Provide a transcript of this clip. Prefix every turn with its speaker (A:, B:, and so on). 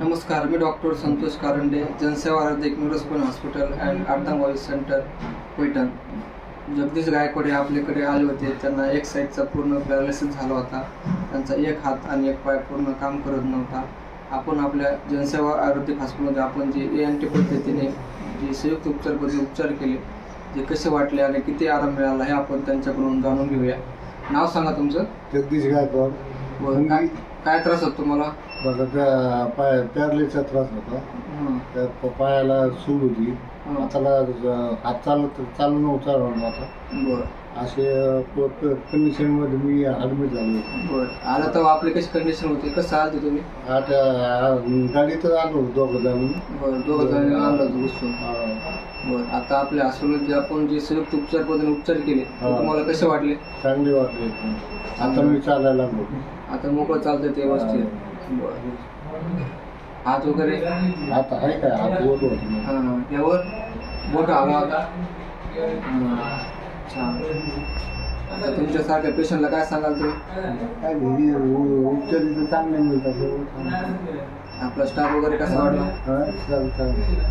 A: नमस्कार मी doctor Santosh Karande Jansewa Arogya neurospine hospital and आर्थांगॉइस centre Paithan. Jagdish Gaikwad हे आपल्याकडे आले होते. त्यांना एक साईडचा पूर्ण पॅरालिसिस झाला होता. त्यांचा एक हात आणि एक पाय पूर्ण काम करत नव्हता. आपण आपल्या जनसेवा आयुर्वेदिक हॉस्पिटलमध्ये आपण जे ए एन टी पद्धतीने जे संयुक्त उपचार पद्धती उपचार केले जे कसे वाटले आणि किती आराम मिळाला हे आपण त्यांच्याकडून जाणून घेऊया. नाव सांगा तुमचं.
B: जगदीश गायकवाड.
A: व काय त्रास होतो तुम्हाला?
B: मला त्या पाय त्रास होता.
A: हं,
B: त्या प- पायाला सूज होती.
A: हं.
B: हाताला ज- हात चालत चालू नव्हता राहून आता
A: बरं.
B: असे कंडिशनमध्ये मी ॲडमिट झालो होतो.
A: बरं. आलं तेव्हा आपली कशी कंडिशन होती? कसं आलं तुम्ही?
B: आता आ- गाडीतच आलो होतो दोघं जण.
A: बरं दोघं जण आणलं होतं उचलून. बरं आता आपल्या हॉस्पिटलमध्ये आपण जे संयुक्त उपचार पद्धतीने उपचार केले ते
B: हा.
A: तुम्हाला कसे वाटले?
B: चांगले वाटले. एकदम. आता मी चालायला लागलो.
A: आता मोकळं चालतं ते व्यवस्थित बरं हात वगैरे?
B: आता आहे काय हात बोट होत
A: हां हां यावर मोठा हवा होता हां. छान. आता तुमच्यासारख्या पेशंटला काय सांगाल तुम्ही?
B: काय घरी उ- उपचार इथं चांगले मिळतात
A: आपला स्टाफ वगैरे कसा वाटला?
B: हा, चालेल चालेल.